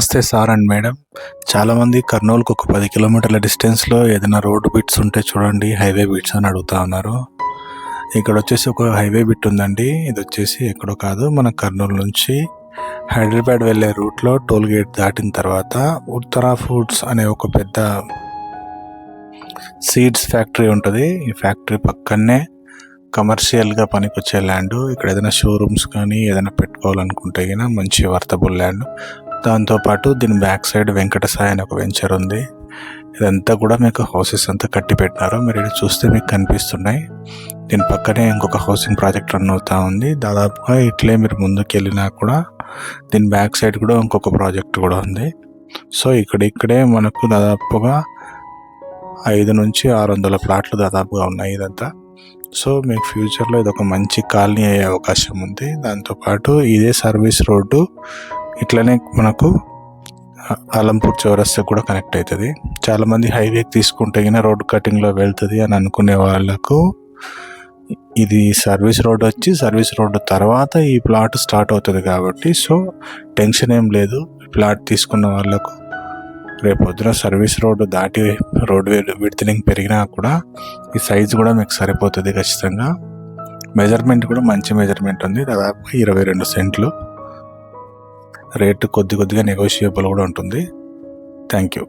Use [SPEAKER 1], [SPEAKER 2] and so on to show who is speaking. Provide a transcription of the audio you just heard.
[SPEAKER 1] నమస్తే sir and madam. చాలామంది కర్నూలుకు ఒక పది కిలోమీటర్ల డిస్టెన్స్లో ఏదైనా రోడ్డు బిట్స్ ఉంటే చూడండి హైవే బిట్స్ అని అడుగుతా ఉన్నారు. ఇక్కడ వచ్చేసి ఒక హైవే బిట్ ఉందండి. ఇది వచ్చేసి ఎక్కడో కాదు మన కర్నూలు నుంచి హైదరాబాద్ వెళ్ళే రూట్లో టోల్ గేట్ దాటిన తర్వాత ఉత్తరా ఫుడ్స్ అనే ఒక పెద్ద సీడ్స్ ఫ్యాక్టరీ ఉంటుంది. ఈ ఫ్యాక్టరీ పక్కనే కమర్షియల్గా పనికొచ్చే ల్యాండ్. ఇక్కడ ఏదైనా షోరూమ్స్ కానీ ఏదైనా పెట్టుకోవాలనుకుంటే గిన మంచి వర్తబుల్ ల్యాండ్. దాంతోపాటు దీని బ్యాక్ సైడ్ వెంకటసాయి అని అనే ఒక వెంచర్ ఉంది. ఇదంతా కూడా మీకు హౌసెస్ అంతా కట్టి పెట్టినారు. మీరు ఇది చూస్తే మీకు కనిపిస్తున్నాయి. దీని పక్కనే ఇంకొక హౌసింగ్ ప్రాజెక్ట్ రన్ అవుతా ఉంది. దాదాపుగా ఇట్లే మీరు ముందుకు వెళ్ళినా కూడా దీని బ్యాక్ సైడ్ కూడా ఇంకొక ప్రాజెక్ట్ కూడా ఉంది. సో ఇక్కడ ఇక్కడే మనకు దాదాపుగా ఐదు నుంచి ఆరు వందల ప్లాట్లు దాదాపుగా ఉన్నాయి ఇదంతా. సో మీకు ఫ్యూచర్లో ఇది ఒక మంచి కాలనీ అయ్యే అవకాశం ఉంది. దాంతోపాటు ఇదే సర్వీస్ రోడ్డు ఇట్లనే మనకు అలంపూర్ చౌరస్తా కూడా కనెక్ట్ అవుతుంది చాలామంది హైవే తీసుకుంటే గిన రోడ్ కటింగ్లో వెళ్తుంది అని అనుకునే వాళ్ళకు ఇది సర్వీస్ రోడ్ వచ్చి సర్వీస్ రోడ్ తర్వాత ఈ ప్లాట్ స్టార్ట్ అవుతుంది కాబట్టి సో టెన్షన్ ఏం లేదు. ప్లాట్ తీసుకున్న వాళ్ళకు రేపు పొద్దున సర్వీస్ రోడ్డు దాటి రోడ్ విడతలింగ్ పెరిగినా కూడా ఈ సైజు కూడా మీకు సరిపోతుంది ఖచ్చితంగా. మెజర్మెంట్ కూడా మంచి మెజర్మెంట్ ఉంది. దాదాపు ఇరవై రెండు సెంట్లు. రేటు కొద్ది కొద్దిగా నెగోషియబుల్ కూడా ఉంటుంది. Thank you